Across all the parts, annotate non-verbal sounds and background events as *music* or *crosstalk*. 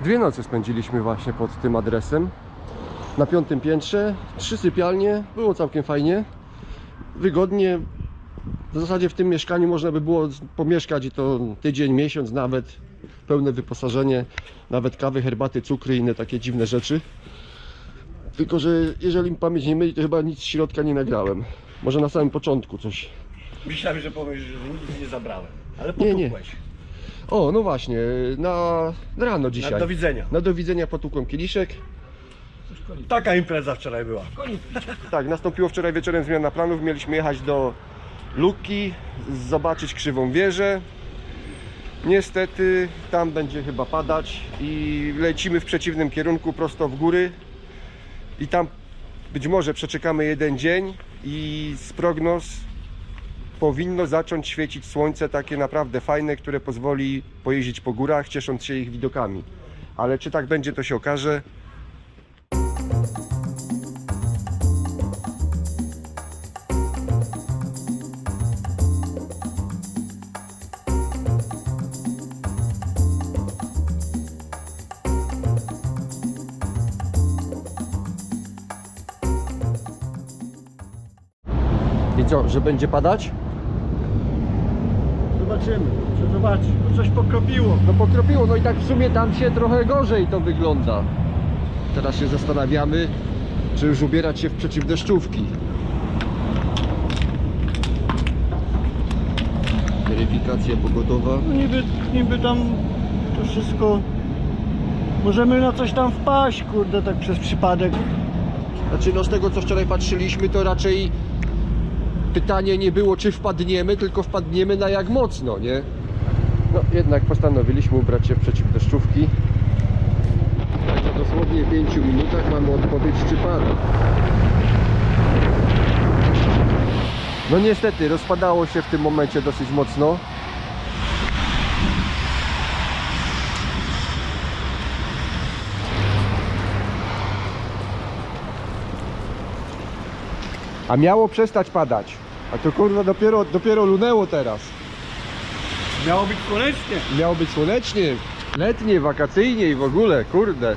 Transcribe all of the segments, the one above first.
Dwie noce spędziliśmy właśnie pod tym adresem. Na piątym piętrze, trzy sypialnie, było całkiem fajnie, wygodnie. W zasadzie w tym mieszkaniu można by było pomieszkać i to tydzień, miesiąc nawet. Pełne wyposażenie, nawet kawy, herbaty, cukry i inne takie dziwne rzeczy. Tylko, że jeżeli mi pamięć nie myli, to chyba nic z środka nie nagrałem. Może na samym początku coś. Myślałem, że powiesz, że nic nie zabrałem. Ale Nie, nie. O, no właśnie, na rano dzisiaj. Na do widzenia. Na do widzenia potukłem kieliszek. Taka impreza wczoraj była. Tak, nastąpiło wczoraj wieczorem zmiana planów. Mieliśmy jechać do Luki, zobaczyć krzywą wieżę. Niestety tam będzie chyba padać i lecimy w przeciwnym kierunku prosto w góry. I tam być może przeczekamy jeden dzień i z prognoz powinno zacząć świecić słońce takie naprawdę fajne, które pozwoli pojeździć po górach, ciesząc się ich widokami. Ale czy tak będzie, to się okaże. I co, że będzie padać? Zobaczymy. Chcę zobaczyć. Bo coś pokropiło. No pokropiło, no i tak w sumie tam się trochę gorzej to wygląda. Teraz się zastanawiamy, czy już ubierać się w przeciwdeszczówki. Weryfikacja pogodowa. No niby, niby tam to wszystko... Możemy na coś tam wpaść, kurde, tak przez przypadek. Znaczy no z tego co wczoraj patrzyliśmy to raczej pytanie nie było czy wpadniemy, tylko wpadniemy na jak mocno, nie? No jednak postanowiliśmy ubrać się w przeciwdeszczówki. Także dosłownie 5 minutach mamy odpowiedź czy pada. No niestety rozpadało się w tym momencie dosyć mocno. A miało przestać padać. A to kurwa dopiero, dopiero lunęło teraz. Miało być słonecznie. Miało być słonecznie, letnie, wakacyjnie i w ogóle, kurde.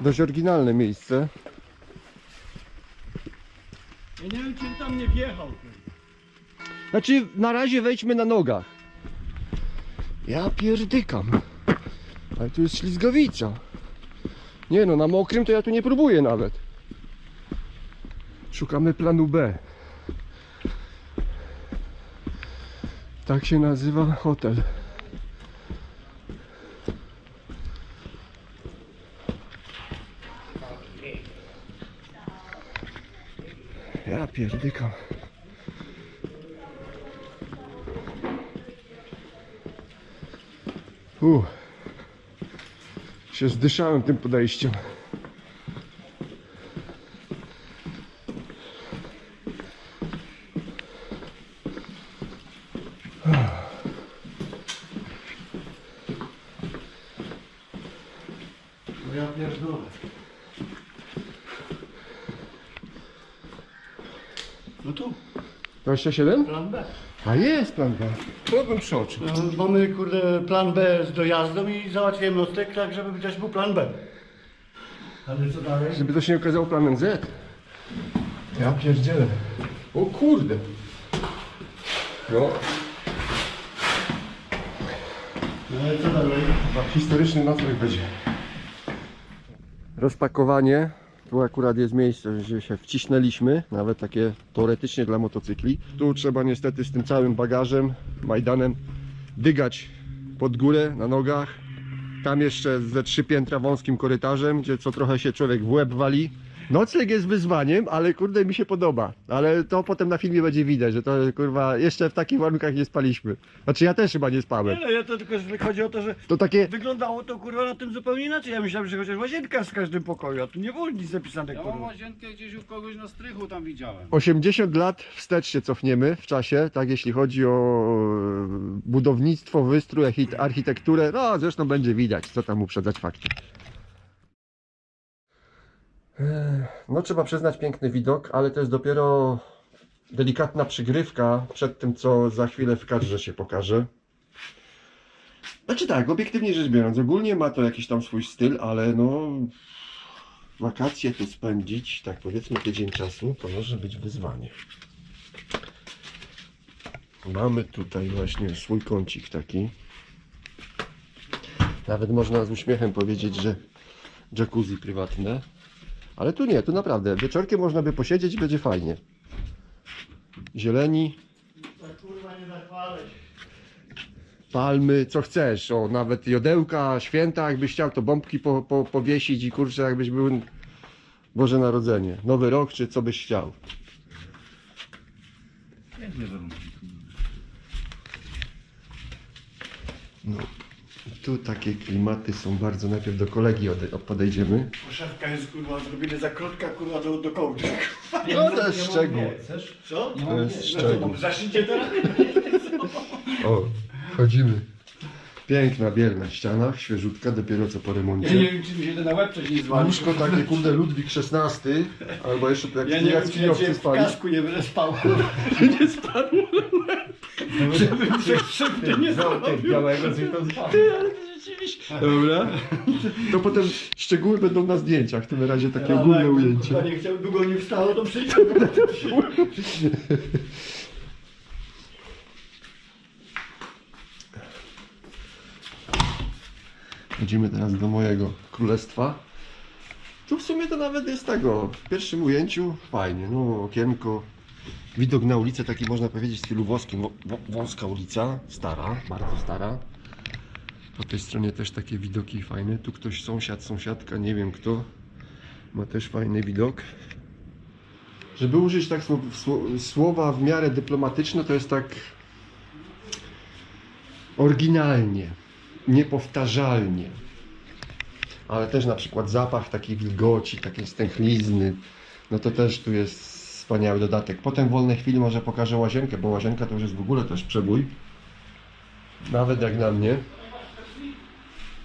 Dość oryginalne miejsce. Ja nie wiem, czym tam nie wjechał. Znaczy, na razie wejdźmy na nogach. Ja pierdykam. Ale tu jest ślizgowica. Nie no, na mokrym to ja tu nie próbuję nawet. Szukamy planu B. Tak się nazywa hotel. Ja pierdykam. Uff. Się zdyszałem tym podejściem. No ja pierdolę. No tu, 27? plan B. A jest plan B. To bym przeoczył. No, Mamy kurde plan B z dojazdem i załatwiłem nocleg tak, żeby też był plan B. Ale co dalej? Żeby to się nie okazało planem Z. Ja pierdzielę. O kurde. No, No ale co dalej? chyba historyczny nocleg będzie. Rozpakowanie. Tu akurat jest miejsce, gdzie się wcisnęliśmy, nawet takie teoretycznie dla motocykli. Tu trzeba niestety z tym całym bagażem, Majdanem, dygać pod górę na nogach. Tam jeszcze ze trzy piętra wąskim korytarzem, gdzie co trochę się człowiek w łeb wali. Nocleg jest wyzwaniem, ale kurde mi się podoba. Ale to potem na filmie będzie widać, że to kurwa jeszcze w takich warunkach nie spaliśmy. Znaczy ja też chyba nie Nie spałem. no, ja to tylko że chodzi o to, że To takie wyglądało to kurwa na tym zupełnie inaczej. Ja myślałem, że chociaż łazienka z każdym pokoju, a tu nie było nic zapisane Ja mam kurwa. łazienkę gdzieś u kogoś na strychu tam widziałem. 80 lat wstecz się cofniemy w czasie, tak jeśli chodzi o budownictwo, wystrój, archi- architekturę. No, zresztą będzie widać, co tam uprzedzać fakty. No, trzeba przyznać piękny widok, ale to jest dopiero delikatna przygrywka przed tym, co za chwilę w kadrze się pokaże. Znaczy tak, obiektywnie rzecz biorąc, ogólnie ma to jakiś tam swój styl, ale no wakacje tu spędzić, tak powiedzmy tydzień czasu, to może być wyzwanie. Mamy tutaj właśnie swój kącik taki. Nawet można z uśmiechem powiedzieć, że jacuzzi prywatne. Ale tu nie, tu naprawdę. Wieczorkiem można by posiedzieć i będzie fajnie. Zieleni, palmy, co chcesz. O, nawet jodełka, święta, jakbyś chciał, to bombki po, po, powiesić i kurczę, jakbyś był Boże Narodzenie. Nowy rok, czy co byś chciał. No, tu takie klimaty są bardzo. Najpierw do kolegi ode- podejdziemy. Poszewka jest kurwa zrobione za krótka kurwa do, do kołdry. No to jest szczegół. Co? To jest szczegół. Zaszycie teraz? O, wchodzimy. Piękna, bielna ściana, świeżutka, dopiero co po Ja nie remoncie. wiem, czy mi się to na łeb coś nie zwali. Łóżko takie, kurde, Ludwik XVI, albo jeszcze jak, Ja nie jak wiem, czy ja cię w spali. kasku nie będę spał. *laughs* nie spadł Żebym coś krzywdy nie zrobił. białego coś to zwali. Dobra. To potem szczegóły będą na zdjęciach, w tym razie takie Ale ogólne jak ujęcie. kurwa nie chciał, długo nie wstało, to przyjdzie. Chodzimy teraz do mojego królestwa. Tu w sumie to nawet jest tego. W pierwszym ujęciu fajnie, no okienko. Widok na ulicę taki można powiedzieć w stylu włoskim. Wąska ulica, stara, bardzo stara. Po tej stronie też takie widoki fajne. Tu ktoś sąsiad, sąsiadka, nie wiem kto. Ma też fajny widok. Żeby użyć tak słow, sło- słowa w miarę dyplomatyczne, to jest tak oryginalnie, niepowtarzalnie. Ale też na przykład zapach takiej wilgoci, takiej stęchlizny, no to też tu jest wspaniały dodatek. Potem w wolnej chwili może pokażę łazienkę, bo łazienka to już jest w ogóle też przebój. Nawet jak na mnie.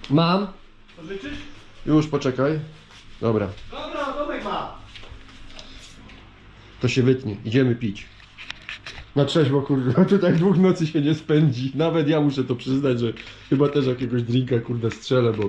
Mam. Pożyczysz? Już poczekaj. Dobra, Dobra, Tomek ma. to się wytnie. Idziemy pić. Na trzeźwo, kurde, tutaj dwóch nocy się nie spędzi. Nawet ja muszę to przyznać, że chyba też jakiegoś drinka, kurde, strzelę, bo...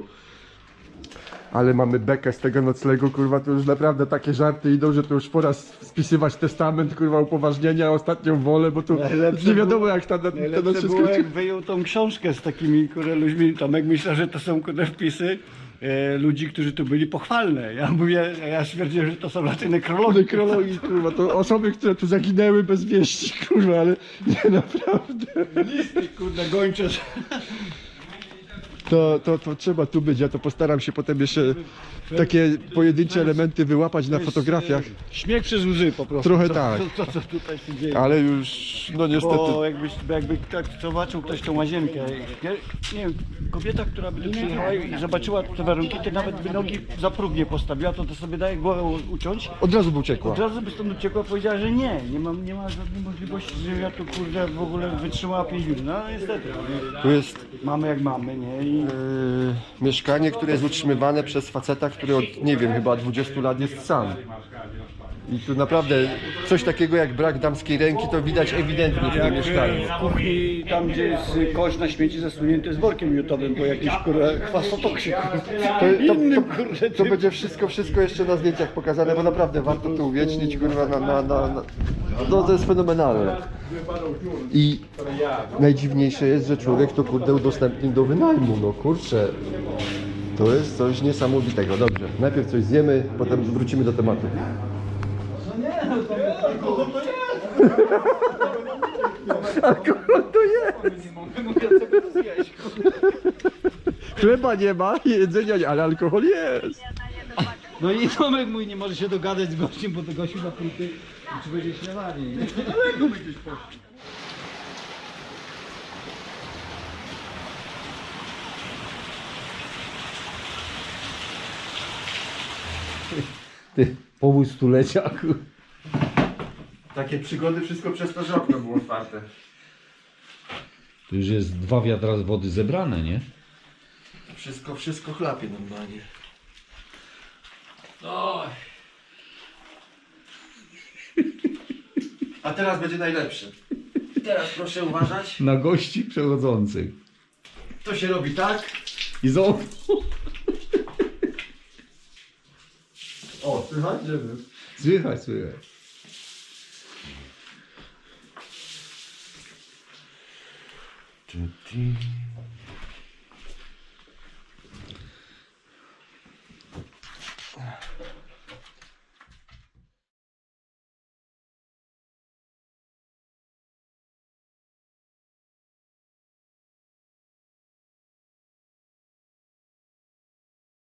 Ale mamy bekę z tego noclegu, kurwa, to już naprawdę takie żarty idą, że to już pora spisywać testament, kurwa, upoważnienia, ostatnią wolę, bo tu Najlepsze nie wiadomo jak ta, ta, ta noc się było jak wyjął tą książkę z takimi kurde ludźmi, Tomek myślał, że to są kurde wpisy e, ludzi, którzy tu byli pochwalne. Ja mówię, ja stwierdziłem, że to są raczej nekrologi. Nekrologii, kurwa, to osoby, które tu zaginęły bez wieści, kurwa, ale nie, naprawdę. Listy kurde gończe. To, to, to trzeba tu być, ja to postaram się potem jeszcze takie pojedyncze elementy wyłapać na fotografiach. Śmiech przez łzy po prostu. Trochę to, tak. To, to, co tutaj się dzieje. Ale już, no niestety. Bo jakbyś, jakby tak zobaczył ktoś tą łazienkę, nie, nie wiem, kobieta, która by tu przyjechała i zobaczyła te warunki, to nawet by nogi za próg nie postawiła, to, to sobie daje głowę uciąć. Od razu by uciekła. Od razu by stąd uciekła, powiedziała, że nie, nie ma, nie ma żadnej możliwości, że ja tu kurde w ogóle wytrzymała 5 minut. No niestety, Tu jest mamy jak mamy, nie? Mieszkanie, które jest utrzymywane przez faceta, który od, nie wiem, chyba 20 lat jest sam. I tu naprawdę coś takiego jak brak damskiej ręki to widać ewidentnie w tym jak mieszkaniu. w kuchni, tam gdzie jest kosz na śmieci zasunięty z workiem miotowym, bo jakiś kurde chwastotoksie. To, to, to, to będzie wszystko, wszystko jeszcze na zdjęciach pokazane, bo naprawdę warto to uwiecznić, kurwa, na, na, na, na... No to jest fenomenalne. I najdziwniejsze jest, że człowiek to kurde udostępnił do wynajmu, no kurczę. To jest coś niesamowitego. Dobrze, najpierw coś zjemy, potem wrócimy do tematu. Alkohol to jest! Chleba nie ma, jedzenia nie, ale alkohol jest. No i Tomek mój nie może się dogadać z gościem, bo to gościu na punkty czy będzie śniadanie. nie? Ty, powód stulecia. kur- Takie przygody wszystko przez to, że okno było otwarte. To już jest dwa wiadra z wody zebrane, nie? Wszystko, wszystko chlapie normalnie. A teraz będzie najlepsze. Teraz proszę uważać. Na gości przechodzących. To się robi tak. I znowu. O, słychać? Wiem. Słychać, słychać. do, do.